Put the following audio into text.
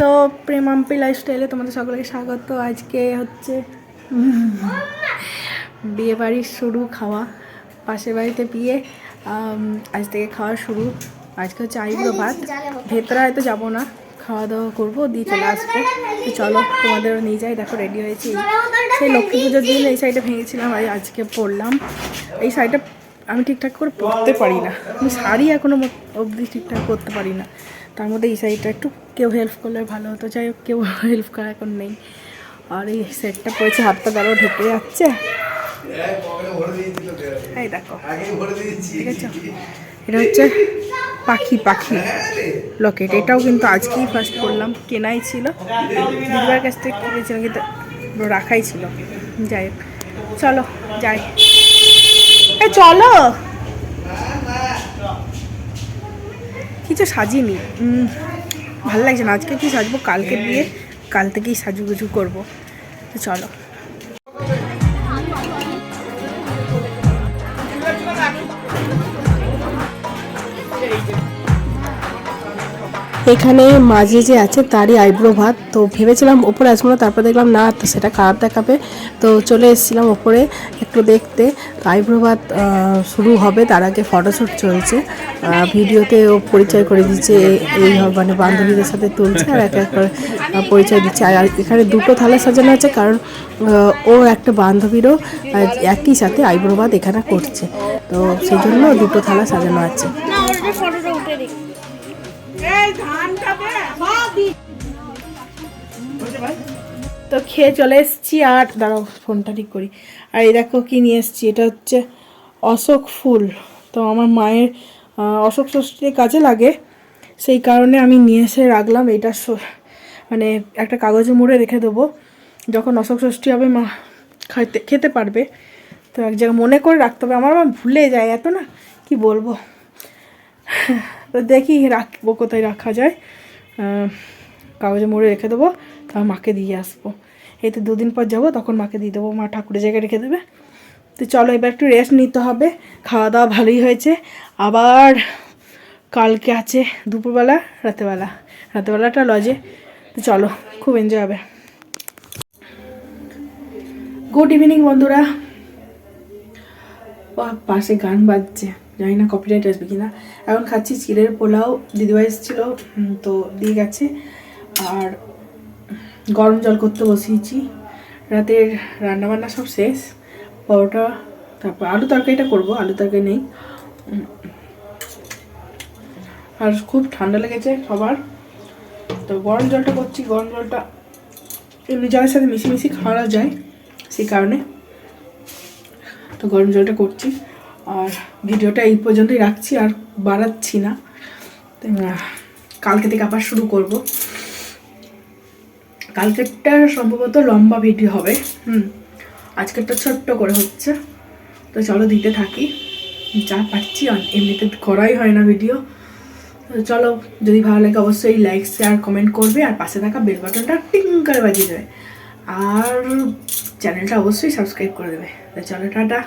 তো প্রেমাম্পি লাইফস্টাইলে তোমাদের সকলকে স্বাগত। আজকে হচ্ছে বিয়ে বাড়ির শুরু খাওয়া, পাশের বাড়িতে বিয়ে আজ থেকে খাওয়া শুরু। আজকে হচ্ছে আইব্রো ভাত। ভেতরে হয়তো যাব না, খাওয়া দাওয়া করব, দিয়ে চলে আসব। তো চলো তোমাদেরও নিয়ে যাই। দেখো রেডি হয়েছি। সেই লক্ষ্মী পুজোর দিন এই শাড়িটা ভেঙেছিলাম, আর আজকে পরলাম। এই শাড়িটা আমি ঠিকঠাক করে পরতে পারি না। আমি শাড়ি এখনও অবধি ঠিকঠাক করতে পারি না। তার মধ্যে এই সাইডটা একটু কেউ হেল্প করলে ভালো হতো। যাই হোক, কেউ হেল্প করা এখন নেই। আর এই সেটটা পড়েছে হাতটা দাঁড়ো ঢেকে যাচ্ছে। এই দেখো। ঠিক আছে এটা হচ্ছে পাখি পাখি। লকেট এটাও কিন্তু আজকেই ফার্স্ট করলাম কেনাই ছিল। দিদিবার কাছ থেকে কিনেছিলাম, কিন্তু রাখাই ছিল। যাই হোক, চলো, যাই। এ, চলো! কিছু সাজিনি। ভালো লাগছে না। আজকে কি সাজবো? কালকে বিয়ে? কাল থেকেই সাজু সাজুগুজু করব। চলো। এখানে মাঝে যে আছে তারই আইব্রো ভাত। তো ভেবেছিলাম ওপরে আসব না, তারপর দেখলাম না সেটা খারাপ দেখাবে। তো চলে এসেছিলাম ওপরে একটু দেখতে। তো আইব্রো ভাত শুরু হবে, তার আগে ফটোশ্যুট চলছে। ভিডিওতে ও পরিচয় করে দিচ্ছে এই মানে বান্ধবীদের সাথে তুলছে, আর এক এক পরিচয় দিচ্ছে। আর এখানে দুটো থালা সাজানো আছে, কারণ ও একটা বান্ধবীরও একই সাথে আইব্রো ভাত এখানে করছে। তো সেই জন্য দুটো থালা সাজানো আছে। তো খেয়ে চলে এসেছি আর দাঁড়াও ফোনটা ঠিক করি। আর এই দেখো কি নিয়ে এসেছি এটা হচ্ছে অশোক ফুল। তো আমার মায়ের অশোক ষষ্ঠীর কাজে লাগে সেই কারণে আমি নিয়ে এসে রাখলাম। এটা মানে একটা কাগজে মুড়ে রেখে দেবো। যখন অশোক ষষ্ঠী হবে মা খাইতে খেতে পারবে। তো এক জায়গায় মনে করে রাখতে হবে। আমার মা ভুলে যায় এত না কি বলব? তো দেখি রাখব কোথায় রাখা যায়। কাগজে মুড়ে রেখে দেবো, তারপর মাকে দিয়ে আসব। এই তো দুদিন পর যাব, তখন মাকে দিয়ে দেবো, মা ঠাকুরের জায়গায় রেখে দেবে। তো চলো এবার একটু রেস্ট নিতে হবে। খাওয়া দাওয়া ভালোই হয়েছে। আবার কালকে আছে দুপুরবেলা, রাতেবেলা। রাতেবেলাটা লজে। তো চলো, খুব এনজয় হবে। গুড ইভিনিং বন্ধুরা। পাশে গান বাজছে। জানি না কপিরাইট আসবে কিনা। এখন খাচ্ছি চিড়ের পোলাও, দিদিভাই এসেছিল তো দিয়ে গেছে। আর গরম জল করতে বসিয়েছি। রাতের রান্নাবান্না সব শেষ, পরোটা, তারপর আলু তরকারিটা করব, আলু তরকারি নেই। আর খুব ঠান্ডা লেগেছে সবার। তো গরম জলটা করছি, গরম জলটা এমনি জলের সাথে মিশি মিশি খাওয়া যায়, সেই কারণে। তো গরম জলটা করছি। আর ভিডিওটা এই পর্যন্তই রাখছি, আর বাড়াচ্ছি না। কালকে থেকে আবার শুরু করব। কালকেরটা সম্ভবত লম্বা ভিডিও হবে, হুম। আজকেরটা ছোট্ট করে হচ্ছে। তো চলো দিতে থাকি। যা পাচ্ছি এমনিতে করাই হয় না ভিডিও। চলো, যদি ভালো লাগে অবশ্যই লাইক শেয়ার কমেন্ট করবে, আর পাশে থাকা বেল বাটনটা টিং করে বাজিয়ে দেবে। আর চ্যানেলটা অবশ্যই সাবস্ক্রাইব করে দেবে। চলো, টাটা।